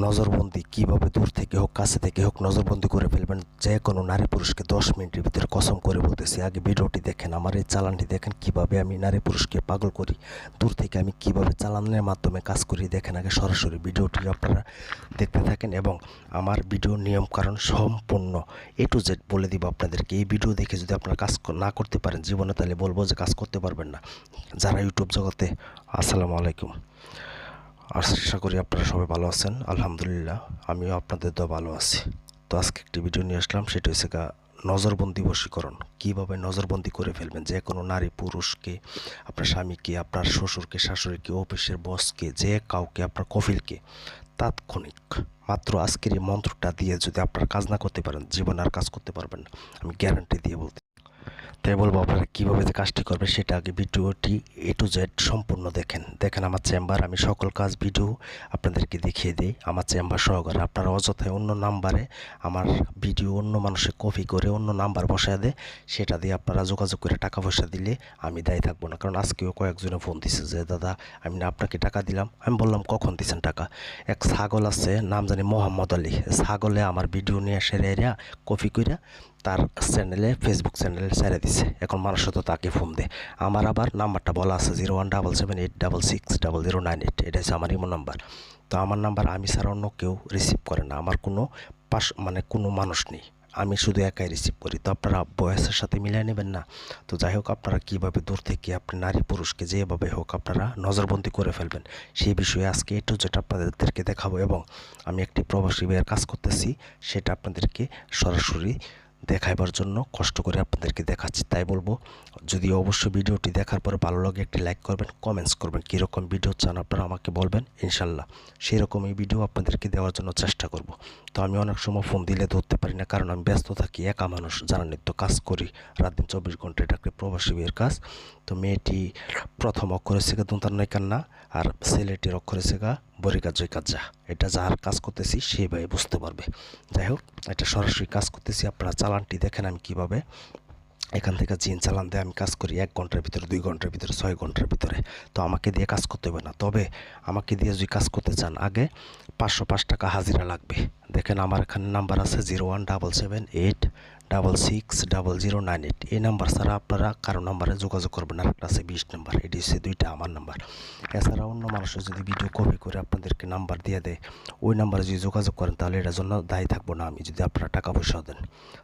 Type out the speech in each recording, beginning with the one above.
নজরবন্দি কীভাবে দূর থেকে হোক, কাছে থেকে হোক, নজরবন্দি করে ফেলবেন, যে কোনো নারী পুরুষকে দশ মিনিটের ভিতরে কসম করে বলতেছি। আগে ভিডিওটি দেখেন, আমার এই চালানটি দেখেন, কীভাবে আমি নারী পুরুষকে পাগল করি, দূর থেকে আমি কীভাবে চালানের মাধ্যমে কাজ করি, দেখেন আগে সরাসরি ভিডিওটি আপনারা দেখতে থাকেন এবং আমার ভিডিও নিয়ম কারণ সম্পূর্ণ এ টু জেড বলে দিব আপনাদেরকে। এই ভিডিও দেখে যদি আপনারা কাজ না করতে পারেন, জীবনে তাহলে বলব যে কাজ করতে পারবেন না। যারা ইউটিউব জগতে, আসসালামু আলাইকুম। আশা করি আপনারা সবাই ভালো আছেন। আলহামদুলিল্লাহ, আমিও আপনাদের তো ভালো আছি। তো আজকে একটি ভিডিও নিয়ে আসলাম, সেটা হচ্ছে গা নজরবন্দি বশীকরণ। কীভাবে নজরবন্দি করে ফেলবেন? যে কোনো নারী পুরুষকে আপনার স্বামীকে আপনার শ্বশুরকে শাশুড়িকে অফিসের বসকে যে কাউকে, আপনার কফিলকে তাৎক্ষণিক। মাত্র আজকের এই মন্ত্রটা দিয়ে যদি আপনার কাজ না করতে পারেন, জীবনে আর কাজ করতে পারবেন আমি গ্যারান্টি দিয়ে বলতে তাই বলব আপনারা কীভাবে যে কাজটি করবেন সেটা আগে ভিডিওটি এ টু জেড সম্পূর্ণ দেখেন। দেখেন আমার চেম্বার, আমি সকল কাজ, ভিডিও আপনাদেরকে দেখিয়ে দিই। আমার চেম্বার সহকারে আপনারা অযথায় অন্য নাম্বারে আমার ভিডিও অন্য মানুষের কপি করে অন্য নাম্বার বসায় দেয়। সেটা দিয়ে আপনারা যোগাযোগ করে টাকা পয়সা দিলে আমি দায়ী থাকব না। কারণ আজকেও কয়েকজনে ফোন দিছে যে, দাদা, আমি না আপনাকে টাকা দিলাম। আমি বললাম, কখন দিচ্ছেন টাকা? এক ছাগল আছে, নাম জানি মোহাম্মদ আলী। ছাগলে আমার ভিডিও নিয়ে এরিয়া কপি কইরা তার চ্যানেলে ফেসবুক চ্যানেলে ছেড়ে দিছে এখন মানুষ তো তাকে ফোন দেয়। আমার আবার নাম্বারটা বলা আছে zero one double seven eight double six double zero nine eight এটা হচ্ছে আমার ইমো নাম্বার তো আমার নাম্বার আমি ছাড়া অন্য কেউ রিসিভ করে না। আমার কোনো পাশ মানে কোনো মানুষ নেই। আমি শুধু একাই রিসিভ করি। তো আপনারা বয়সের সাথে মিলিয়ে নেবেন না। তো যাই হোক, আপনারা কীভাবে দূর থেকে আপনি নারী পুরুষকে যেভাবে হোক আপনারা নজরবন্দি করে ফেলবেন। সেই বিষয়ে আজকে একটু যেটা আপনাদেরকে দেখাবো এবং আমি একটি প্রবাসী ভাইয়ের কাজ করতেছি। সেটা আপনাদেরকে সরাসরি দেখাইবার জন্য কষ্ট করে আপনাদেরকে দেখাচ্ছি, তাই বলব। যদি অবশ্যই ভিডিওটি দেখার পরে ভালো লাগে, একটি লাইক করবেন, কমেন্টস করবেন, কীরকম ভিডিও চান আপনারা আমাকে বলবেন, ইনশাল্লাহ। সেই রকমই ভিডিও আপনাদেরকে দেওয়ার জন্য চেষ্টা করব। তো আমি অনেক সময় ফোন দিলে ধরতে পারি না, কারণ আমি ব্যস্ত থাকি, একা মানুষ জানানি নিত্য কাজ করি, রাত দিন চব্বিশ ঘণ্টা এটা প্রবাসী বিয়ের কাজ। তো মেয়েটি প্রথম অক্ষরে হচ্ছে গা দুন্তার নয় কান্না আর ছেলেটির অক্ষরে হচ্ছে গা বরিকা জয় কাজা এটা যার কাজ করতেছি, সে ভাই বুঝতে পারবে। যাই হোক, এটা সরাসরি কাজ করতেছি, আপনারা চালানটি দেখেন আমি কীভাবে। এখান থেকে জিন চালান দিয়ে আমি কাজ করি, এক ঘণ্টার ভিতরে, দুই ঘণ্টার ভিতরে, ছয় ঘণ্টার ভিতরে। তো আমাকে দিয়ে কাজ করতে হবে না। তবে আমাকে দিয়ে যদি কাজ করতে চান, আগে পাঁচশো পাঁচ টাকা হাজিরা লাগবে। দেখেন আমার এখানে নাম্বার আছে zero one double seven eight double six double zero nine eight এই নাম্বার ছাড়া আপনারা কারও নাম্বারে যোগাযোগ করবেন আর একটা আছে বিশ নাম্বার, এটি হচ্ছে দুইটা আমার নাম্বার। এছাড়া অন্য মানুষের যদি ভিডিও কপি করে আপনাদেরকে নাম্বার দিয়ে দেয়, ওই নাম্বারে যদি যোগাযোগ করেন, তাহলে এটার জন্য দায়ী থাকব না আমি, যদি আপনারা টাকা পয়সা দেন।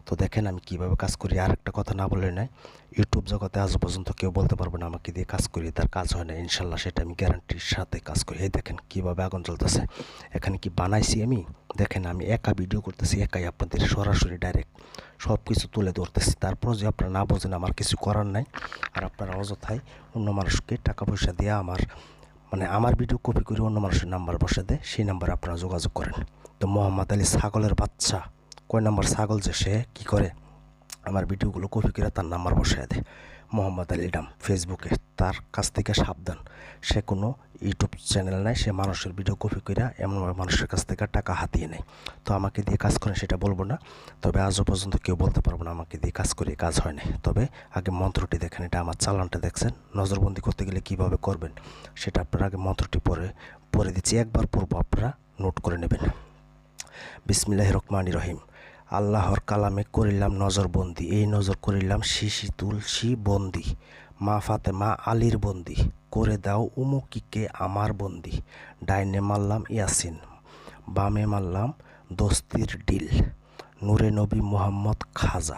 তো দেখেন আমি কীভাবে কাজ করি আর একটা কথা না বলে নাই ইউটিউব জগতে আজ পর্যন্ত কেউ বলতে পারবে না আমাকে দিয়ে কাজ করি, তার কাজ হয় না, ইনশাল্লাহ সেটা আমি গ্যারান্টির সাথে কাজ করি। এই দেখেন কীভাবে আগুন চলতেছে এখানে কি বানাইছি আমি? দেখেন, আমি একা ভিডিও করতেছি, একাই আপনাদের সরাসরি ডাইরেক্ট সব কিছু তুলে ধরতেছি। তারপর যে আপনারা না বোঝেন, আমার কিছু করার নাই। আর আপনারা অযথায় অন্য মানুষকে টাকা পয়সা দিয়ে আমার মানে আমার ভিডিও কপি করে অন্য মানুষের নাম্বার বসে দেয়, সেই নাম্বারে আপনারা যোগাযোগ করেন। তো মোহাম্মদ আলী ছাগলের বাচ্চা, কয় নাম্বার ছাগল যে সে, কী করে? আমার ভিডিওগুলো কপি করে তার নাম্বার বসায় দেয়। মোহাম্মদ আলী ডাম ফেসবুকে তার কাছ থেকে সাবধান। সে কোনো ইউটিউব চ্যানেল নাই, সে মানুষের ভিডিও কপি করে এমনভাবে মানুষের কাছ থেকে টাকা হাতিয়ে নেয়। তো আমাকে দিয়ে কাজ করেন সেটা বলব না, তবে আজও পর্যন্ত কেউ বলতে পারব না আমাকে দিয়ে কাজ করে কাজ হয় নাই। তবে আগে মন্ত্রটি দেখেন, এটা আমার চালানটা দেখছেন। নজরবন্দি করতে গেলে কীভাবে করবেন সেটা আপনারা আগে মন্ত্রটি পরে পরে দিচ্ছি। একবার পড়ব, আপনারা নোট করে নেবেন। বিসমিল্লাহ রহমানি রহিম। আল্লাহর কালামে করিলাম নজরবন্দি। এই নজর করিলাম শিশি, তুলসী বন্দি। মা ফাতেমা আলীর বন্দি। করে দাও উমুকিকে আমার বন্দি। ডাইনে মারলাম ইয়াসিন, বামে মারলাম দস্তির ডিল। নূরে নবী মোহাম্মদ খাজা।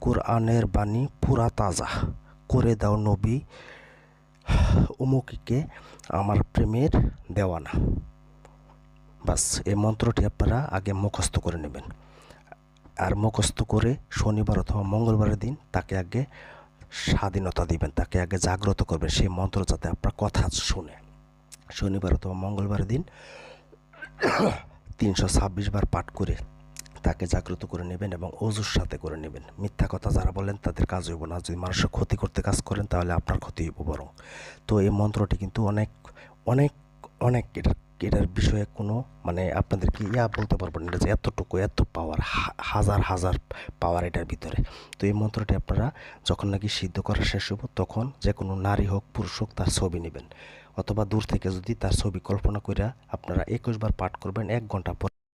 কোরআনের বাণী পুরা তাজা। করে দাও নবী উমুকিকে আমার প্রেমের দেওয়ানা। বাস, এই মন্ত্রটি আপনারা আগে মুখস্থ করে নেবেন। আর মুখস্থ করে শনিবার অথবা মঙ্গলবারের দিন তাকে আগে স্বাধীনতা দিবেন, তাকে আগে জাগ্রত করবেন। সেই মন্ত্র যাতে আপনার কথা শুনে। শনিবার অথবা মঙ্গলবারের দিন তিনশো ছাব্বিশ বার পাঠ করে তাকে জাগ্রত করে নেবেন এবং অজুর সাথে করে নেবেন। মিথ্যা কথা যারা বলেন তাদের কাজ হইব না। যদি মানুষের ক্ষতি করতে কাজ করেন তাহলে আপনার ক্ষতি হইব বরং। তো এই মন্ত্রটি কিন্তু অনেক অনেক অনেক এটার এটার বিষয়ে কোনো মানে আপনাদেরকে ইয়া বলতে পারব না, এটা যে এতটুকু, এত পাওয়ার হাজার হাজার পাওয়ার এটার ভিতরে। তো এই মন্ত্রটি আপনারা যখন নাকি সিদ্ধ করা শেষ হব তখন যে কোনো নারী হোক, পুরুষ হোক, তার ছবি নেবেন। অথবা দূর থেকে যদি তার ছবি কল্পনা করে আপনারা একুশবার পাঠ করবেন, এক ঘণ্টা পর